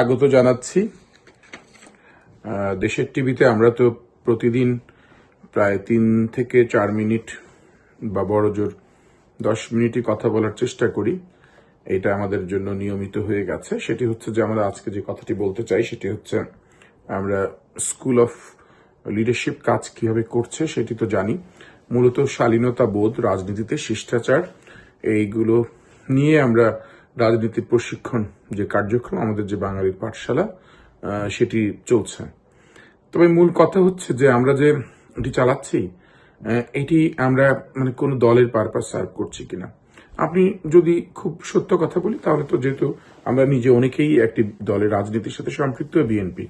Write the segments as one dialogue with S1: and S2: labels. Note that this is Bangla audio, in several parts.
S1: স্বাগত জানাচ্ছি। দেশের টিভিতে আমরা তো প্রতিদিন প্রায় তিন থেকে চার মিনিট বা বড় জোর দশ মিনিটই কথা বলার চেষ্টা করি। এটা আমাদের জন্য নিয়মিত হয়ে গেছে। সেটি হচ্ছে যে আমরা আজকে যে কথাটি বলতে চাই, সেটি হচ্ছে আমরা স্কুল অফ লিডারশিপ কাজ কীভাবে করছে সেটি তো জানি। মূলত শালীনতা বোধ, রাজনীতিতে শিষ্টাচার, এইগুলো নিয়ে আমরা রাজনীতির প্রশিক্ষণ যে কার্যক্রম, আমাদের যে বাঙালির পাঠশালা সেটি চলছে। তবে মূল কথা হচ্ছে যে আমরা যে এটি চালাচ্ছি এটি আমরা মানে কোনো দলের পারপাস সার্ভ করছি কিনা। আপনি যদি খুব সত্য কথা বলি, তাহলে তো যেহেতু আমরা নিজে অনেকেই একটি দলের রাজনীতির সাথে সম্পৃক্ত, বিএনপি।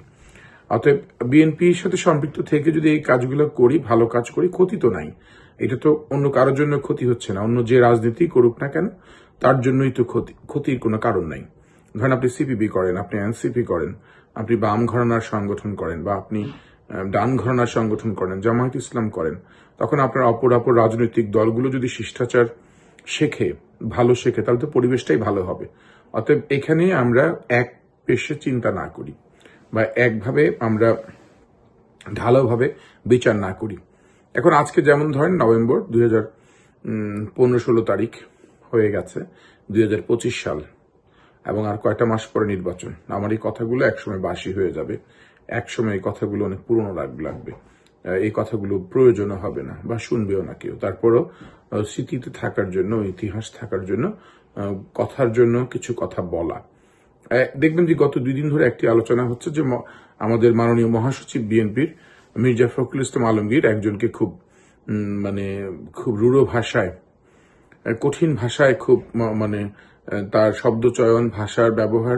S1: অতএব বিএনপির সাথে সম্পৃক্ত থেকে যদি এই কাজগুলো করি, ভালো কাজ করি, ক্ষতি তো নাই। এটা তো অন্য কারোর জন্য ক্ষতি হচ্ছে না। অন্য যে রাজনীতি করুক না কেন তার জন্যই তো ক্ষতি, ক্ষতির কোনো কারণ নাই। ধরেন আপনি সিপিবি করেন, আপনি এনসিপি করেন, আপনি বাম ঘরানার সংগঠন করেন বা আপনি ডান ঘরানার সংগঠন করেন, জামায়াত ইসলাম করেন, তখন আপনার অপর অপর রাজনৈতিক দলগুলো যদি শিষ্টাচার শেখে, ভালো শেখে, তাহলে তো পরিবেশটাই ভালো হবে। অতএব এখানে আমরা এক পেশে চিন্তা না করি বা একভাবে আমরা ঢালাওভাবে বিচার না করি। এখন আজকে যেমন ধরেন নভেম্বর দুই হাজার পনেরো ষোলো তারিখ হয়ে গেছে দুই হাজার পঁচিশ সাল। এবং আর কয়টা মাস পরে নির্বাচন? আমার এই কথাগুলো একসময় বাসি হয়ে যাবে। একসময় এই কথাগুলো অনেক পুরনো লাগ- লাগবে। এই কথাগুলো প্রয়োজনও হবে না বা শুনবেও না কেউ। তারপরও স্মৃতিতে থাকার জন্য, ইতিহাস থাকার জন্য কথার জন্য কিছু কথা বলা। দেখবেন যে গত দুই দিন ধরে একটি আলোচনা হচ্ছে যে আমাদের মাননীয় মহাসচিব বিএনপির মির্জা ফখরুল ইসলাম আলমগীর একজনকে খুব মানে খুব রূঢ় ভাষায় কঠিন ভাষায় খুব মানে তার শব্দ চয়ন ভাষার ব্যবহার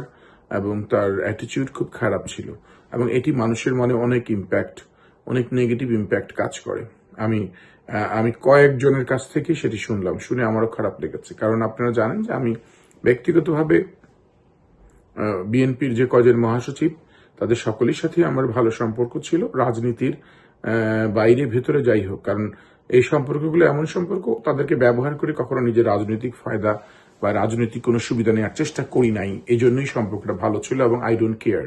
S1: এবং তার অ্যাটিটিউড খুব খারাপ ছিল। এবং এটি মানুষের মনে অনেক ইম্প্যাক্ট অনেক নেগেটিভ ইম্প্যাক্ট কাজ করে। আমি আমি কয়েকজনের কাছ থেকে সেটি শুনলাম, শুনে আমারও খারাপ লেগেছে। কারণ আপনারা জানেন যে আমি ব্যক্তিগতভাবে বিএনপির যে কজন মহাসচিব, তাদের সকলের সাথে আমার ভালো সম্পর্ক ছিল। রাজনীতির বাইরে, ভেতরে যাই হোক। কারণ এই সম্পর্কগুলো এমন সম্পর্ক, তাদেরকে ব্যবহার করে কখনো নিজের রাজনৈতিক ফায়দা বা রাজনৈতিক কোনো সুবিধা নেওয়ার চেষ্টা করি নাই। এই জন্যই সম্পর্কটা ভালো ছিল এবং আই ডোন্ট কেয়ার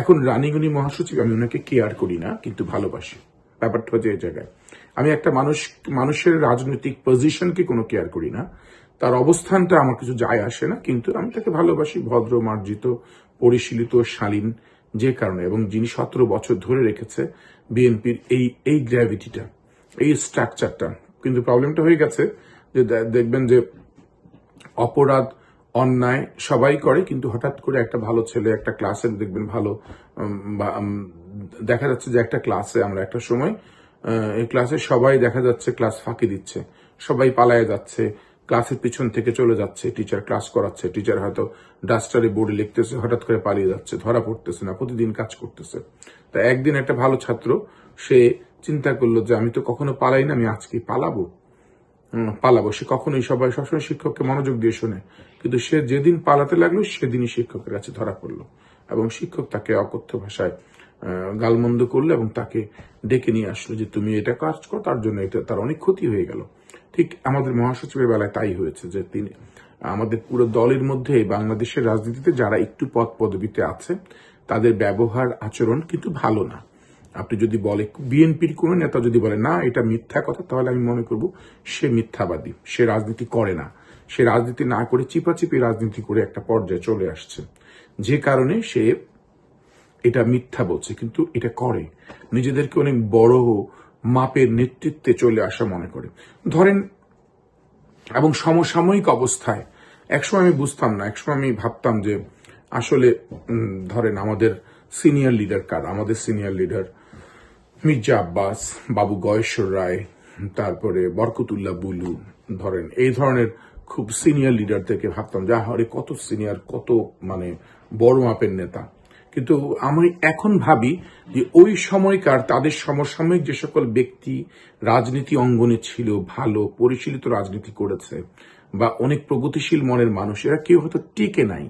S1: এখন রানিং উনি মহাসচিব, আমি ওনাকে কেয়ার করি না, কিন্তু ভালোবাসি। ব্যাপারটা হচ্ছে এই জায়গায়। আমি একটা মানুষ, মানুষের রাজনৈতিক পজিশনকে কোনো কেয়ার করি না। তার অবস্থানটা আমার কিছু যায় আসে না, কিন্তু আমি তাকে ভালোবাসি, ভদ্র, মার্জিত, পরিশীলিত, শালীন যে কারণে। এবং যিনি সতেরো বছর ধরে রেখেছে বিএনপির এই এই গ্র্যাভিটিটা এই স্ট্রাকচারটা কিন্তু প্রবলেমটা হয়ে গেছে যে দেখবেন যে অপরাধ, অন্যায় সবাই করে, কিন্তু হঠাৎ করে একটা ভালো ছেলে, একটা ক্লাসে দেখবেন ভালো দেখা যাচ্ছে যে একটা ক্লাসে আমরা একটা সময় এই ক্লাসে সবাই দেখা যাচ্ছে ক্লাস ফাঁকি দিচ্ছে। সবাই পালায় যাচ্ছে ক্লাসের পিছন থেকে চলে যাচ্ছে টিচার ক্লাস করাচ্ছে টিচার হয়তো ডাস্টারে বোর্ডে লিখতেছে, হঠাৎ করে পালিয়ে যাচ্ছে, ধরা পড়তেছে না, প্রতিদিন কাজ করতেছে। তা একদিন একটা ভালো ছাত্র, সে চিন্তা করল যে আমি তো কখনো পালাই না, আমি আজকে পালাবো। পালাবো। সে কখনোই সবাই, সবসময় শিক্ষককে মনোযোগ দিয়ে শোনে। কিন্তু সে যেদিন পালাতে লাগল, সেদিনই শিক্ষকের কাছে ধরা পড়ল এবং শিক্ষক তাকে অকথ্য ভাষায় গালমন্দ করল এবং তাকে ডেকে নিয়ে আসলো যে তুমি এটা কাজ করো, তার জন্য এটা, তার অনেক ক্ষতি হয়ে গেল। ঠিক আমাদের মহাসচিবের বেলায় তাই হয়েছে যে তিনি, আমাদের পুরো দলের মধ্যে বাংলাদেশের রাজনীতিতে যারা একটু পদ পদবিতে আছে, তাদের ব্যবহার, আচরণ কিন্তু ভালো না। আপনি যদি বলে, বিএনপির কোন নেতা যদি বলে, না, এটা মিথ্যা কথা, তাহলে আমি মনে করব সে মিথ্যাবাদী, সে রাজনীতি করে না। সে রাজনীতি না করে চিপাচিপি রাজনীতি করে একটা পর্যায়ে চলে আসছে। যে কারণে সে এটা মিথ্যা বলছে, কিন্তু এটা করে। নিজেদেরকে অনেক বড় মাপের নেতৃত্বে চলে আসা মনে করে। ধরেন, এবং সমসাময়িক অবস্থায়, একসময় আমি বুঝতাম না, একসময় আমি ভাবতাম যে আসলে ধরেন আমাদের সিনিয়র লিডার কার? আমাদের সিনিয়র লিডার মির্জা আব্বাস, বাবু গয়েশ্বর রায়, তারপরে বরকতুল্লাহ বুলু, ধরেন, এই ধরনের খুব সিনিয়র লিডার থেকে ভাবতাম, যা হরে কত সিনিয়র কত মানে বড় মাপের নেতা। কিন্তু আমি এখন ভাবি যে ওই সময়কার তাদের সমসাময়িক যে সকল ব্যক্তি, রাজনীতি অঙ্গনে ছিল, ভালো, পরিশীলিত রাজনীতি করেছে, বা অনেক প্রগতিশীল মনের মানুষ, এরা কেউ হয়তো টিকে নাই।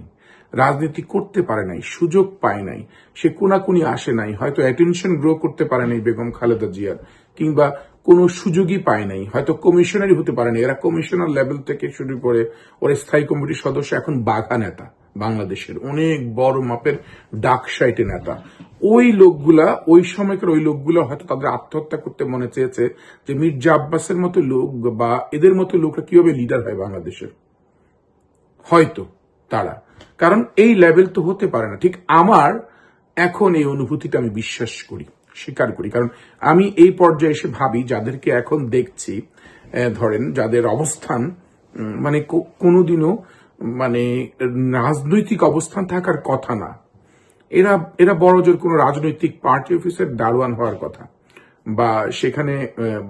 S1: রাজনীতি করতে পারে নাই, সুযোগ পায় নাই, সে কোনাকুনি আসে নাই, হয়তো অ্যাটেনশন গ্রো করতে পারে নাই বেগম খালেদা জিয়ার, কিংবা কোনো সুযোগই পায় নাই, হয়তো কমিশনারই হতে পারে নাই। এরা কমিশনার লেভেল থেকে শুরু করে ওর স্থায়ী কমিটির সদস্য, এখন বাঘা নেতা বাংলাদেশের, অনেক বড় মাপের ডাক সাইটে নেতা। ওই লোকগুলা, ওই সময়কার ওই লোকগুলো হয়তো তাদের আত্মহত্যা করতে মনে চেয়েছে যে মির্জা আব্বাসের মতো লোক বা এদের মতো লোকরা কীভাবে লিডার হয় বাংলাদেশের? হয়তো তারা। কারণ এই লেভেল তো হতে পারে না। ঠিক আমার এখন এই অনুভূতিটা আমি বিশ্বাস করি, স্বীকার করি। কারণ আমি এই পর্যায়ে এসে ভাবি, যাদেরকে এখন দেখছি ধরেন যাদের অবস্থান মানে কোনোদিনও মানে রাজনৈতিক অবস্থান থাকার কথা না। এরা এরা বড় জোর কোনো রাজনৈতিক পার্টি অফিসের দারোয়ান হওয়ার কথা বা সেখানে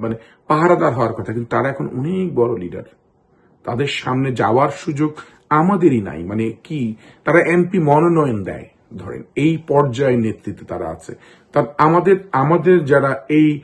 S1: মানে পাহারাদার হওয়ার কথা, কিন্তু তারা এখন অনেক বড় লিডার তাদের সামনে যাওয়ার সুযোগ আমাদেরই নাই। মানে কি? তারা এমপি মনোনয়ন দেয়। ধরেন, এই পর্যায়ে নেতৃত্বে তারা আছে। তার আমাদের আমাদের যারা এই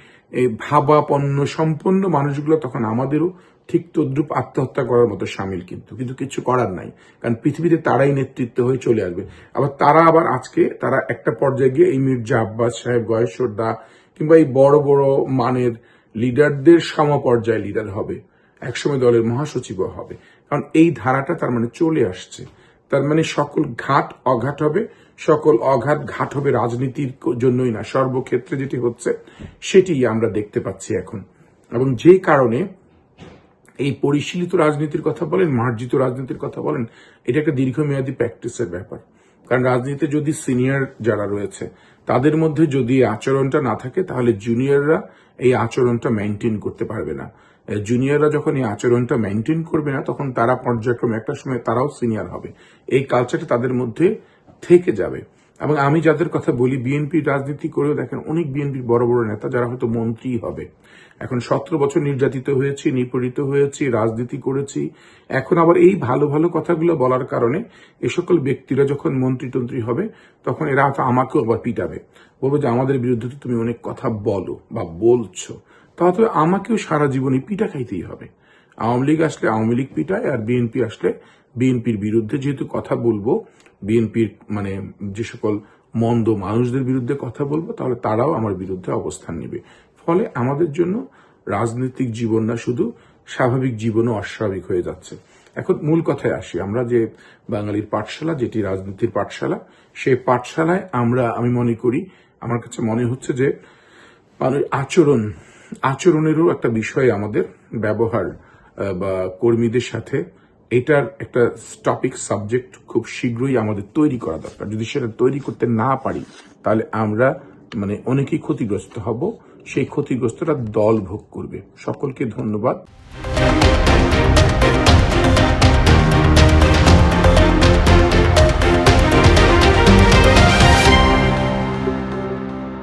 S1: ভাবাপন্ন সম্পন্ন মানুষগুলো তখন আমাদেরও ঠিক তদ্রুপ আত্মহত্যা করার মতো সামিল কিন্তু। কিন্তু কিছু করার নাই। কারণ পৃথিবীতে তারাই নেতৃত্ব হয়ে চলে আসবে। আবার তারা আবার আজকে তারা একটা পর্যায়ে গিয়ে এই মির্জা আব্বাস সাহেব, গয়েশ্বর দা কিংবা এই বড় বড় মানের লিডারদের সমপর্যায়ে লিডার হবে। একসময় দলের মহাসচিবও হবে। কারণ এই ধারাটা তার মানে চলে আসছে। তার মানে সকল ঘাট অঘাট হবে, সকল অঘাত ঘাট হবে রাজনীতির জন্যই না, সর্বক্ষেত্রে যেটি হচ্ছে সেটি আমরা দেখতে পাচ্ছি এখন। এবং যে কারণে এই পরিশীলিত রাজনীতির কথা বলেন, মার্জিত রাজনীতির কথা বলেন, এটা একটা দীর্ঘমেয়াদী প্র্যাকটিসের ব্যাপার। কারণ রাজনীতিতে যদি সিনিয়র যারা রয়েছে, তাদের মধ্যে যদি আচরণটা না থাকে, তাহলে জুনিয়ররা এই আচরণটা মেনটেন করতে পারবে না। জুনিয়ররা যখন এই আচরণটা মেনটেন করবে না, তখন তারা পর্যায়ক্রমে একটা সময় তারাও সিনিয়র হবে। এই কালচারটা তাদের মধ্যে থেকে যাবে। এবং আমি যাদের কথা বলি বিএনপি রাজনীতি করেও দেখেন, অনেক বিএনপির বড় বড় নেতা যারা হয়তো মন্ত্রী হবে। এখন সতেরো বছর নির্যাতিত হয়েছি, নিপীড়িত হয়েছি, রাজনীতি করেছি। এখন আবার এই ভালো ভালো কথাগুলো বলার কারণে এ সকল ব্যক্তিরা যখন মন্ত্রী টন্ত্রী হবে, তখন এরা আমাকেও আবার পিটাবে। বলব যে আমাদের বিরুদ্ধে তুমি অনেক কথা বলো বা বলছো। তাহলে আমাকেও সারা জীবনে পিটা খাইতেই হবে। আওয়ামী লীগ আসলে আওয়ামী লীগ পিটায় আর বিএনপি আসলে বিএনপির বিরুদ্ধে যেহেতু কথা বলব, বিএনপির মানে যে সকল মন্দ মানুষদের বিরুদ্ধে কথা বলব, তাহলে তারাও আমার বিরুদ্ধে অবস্থান নেবে। ফলে আমাদের জন্য রাজনৈতিক জীবন না, শুধু স্বাভাবিক জীবনও অস্বাভাবিক হয়ে যাচ্ছে। এখন মূল কথায় আসি, আমরা যে বাঙালির পাঠশালা, যেটি রাজনীতির পাঠশালা, সেই পাঠশালায় আমরা, আমি মনে করি, আমার কাছে মনে হচ্ছে যে আচরণ আচরণেরও একটা বিষয় আমাদের ব্যবহার বা কর্মীদের সাথে। এটার একটা টপিক সাবজেক্ট খুব শীঘ্রই আমাদের তৈরি করা দরকার। যদি সেটা তৈরি করতে না পারি, তাহলে আমরা মানে অনেকেই ক্ষতিগ্রস্ত হব। সেই ক্ষতিগ্রস্তটা দল ভোগ করবে। সকলকে ধন্যবাদ।